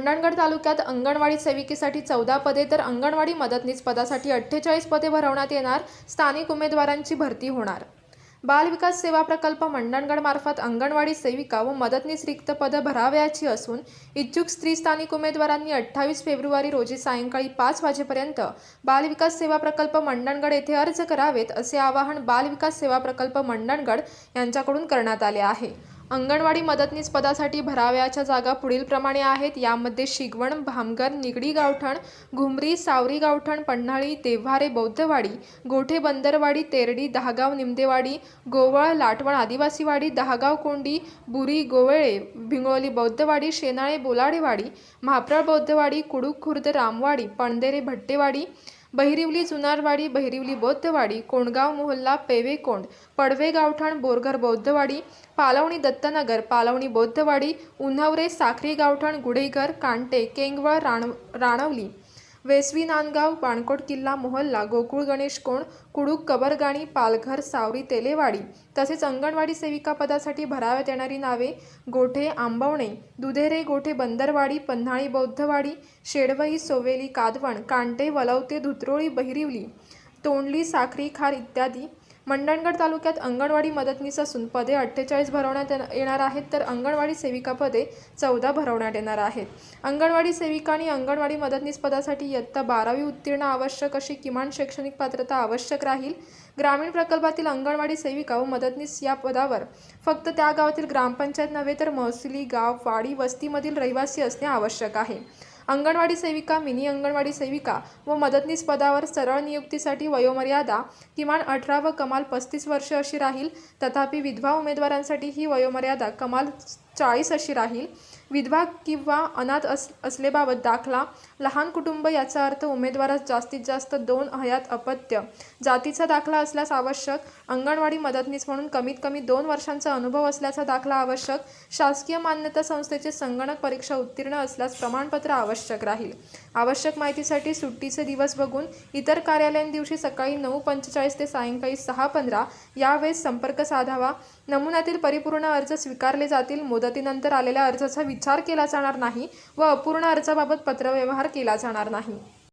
मंडणगड तालुक्यात अंगणवाडी सेविकेसाठी चौदा पदे तर अंगणवाडी मदतनीस पदासाठी अठ्ठेचाळीस पदे भरवण्यात येणार. स्थानिक उमेदवारांची भरती होणार. बालविकास सेवा प्रकल्प मंडणगडमार्फत अंगणवाडी सेविका व मदतनीस रिक्त पदं भरावयाची असून इच्छुक स्त्री स्थानिक उमेदवारांनी अठ्ठावीस फेब्रुवारी रोजी सायंकाळी पाच वाजेपर्यंत बालविकास सेवा प्रकल्प मंडणगड येथे अर्ज करावेत असे आवाहन बालविकास सेवा प्रकल्प मंडणगड यांच्याकडून करण्यात आले आहे. अंगणवाडी मदतनीस पदासाठी भरावयाच्या जागा पुढीलप्रमाणे आहेत. यामध्ये शिगवण भामगर निगडी गावठण घुमरी सावरी गावठण पन्हाळी देव्हारे बौद्धवाडी गोठे बंदरवाडी तेरडी दहागाव निमदेवाडी गोवळ लाटवण आदिवासीवाडी दहागाव कोंडी बुरी गोवळे भिंगोली बौद्धवाडी शेनाळे बोलाडेवाडी म्हाप्रळ बौद्धवाडी कुडूक खुर्द रामवाडी पणदेरे भट्टेवाडी बहिरिवली जुनारवाडी बहिरिवली बौद्धवाडी कोंडगाव मोहल्ला पेवेकोंड पडवे गावठाण बोरघर बौद्धवाडी पालवणी दत्तनगर पालवणी बौद्धवाडी उन्हावरे साखरी गावठाण गुढेघर कांटे केंगवळ राण राणवली. वेसवी नांदगाव बाणकोट किल्ला मोहल्ला गोकुळ गणेश कोण कुडूक कबरगाणी पालघर सावरी तेलेवाडी तसेच अंगणवाडी सेविका पदासाठी भराव्यात येणारी नावे गोठे आंबवणे दुधेरे गोठे बंदरवाडी पन्हाळी बौद्धवाडी शेडवई सोवेली कादवण कांटे वलवते धुत्रोळी बहिरिवली तोंडली साखरी खार इत्यादी मंडणगड तालुक्यात अंगणवाडी मदतनीस असून पदे अठ्ठेचाळीस भरवण्यात येणार आहेत तर अंगणवाडी सेविका पदे चौदा भरवण्यात येणार आहेत. अंगणवाडी सेविका आणि अंगणवाडी मदतनीस पदासाठी इयत्ता बारावी उत्तीर्ण आवश्यक अशी किमान शैक्षणिक पात्रता आवश्यक राहील. ग्रामीण प्रकल्पातील अंगणवाडी सेविका व मदतनीस या पदावर फक्त त्या गावातील ग्रामपंचायत नव्हे तर महसुली गाव वाडी वस्तीमधील रहिवासी असणे आवश्यक आहे. अंगणवाडी सेविका मिनी अंगणवाडी सेविका व मदतनीस पदावर सरळ नियुक्तीसाठी वयोमर्यादा किमान अठरा व कमाल पस्तीस वर्ष अशी राहील. तथापि विधवा उमेदवारांसाठी ही वयोमर्यादा कमाल चाळीस अशी राहील. विधवा किंवा अनाथ अस असलेबाबत दाखला. लहान कुटुंब याचा अर्थ उमेदवारास जास्तीत जास्त दोन हयात अपत्य. जातीचा दाखला असल्यास आवश्यक. अंगणवाडी मदतनीस म्हणून कमीत कमी दोन वर्षांचा अनुभव असल्याचा दाखला आवश्यक. शासकीय मान्यता संस्थेचे संगणक परीक्षा उत्तीर्ण असल्यास प्रमाणपत्र आवश्यक राहील. आवश्यक माहितीसाठी सुट्टीचे दिवस बघून इतर कार्यालयीन दिवशी सकाळी नऊ पंचेचाळीस ते सायंकाळी सहा पंधरा यावेळेस संपर्क साधावा. नमुन्यातील परिपूर्ण अर्ज स्वीकारले जातील. मुदतीनंतर आलेल्या अर्जाचा विचार केला जाणार नाही व अपूर्ण अर्जाबाबत पत्रव्यवहार केला जाणार नाही.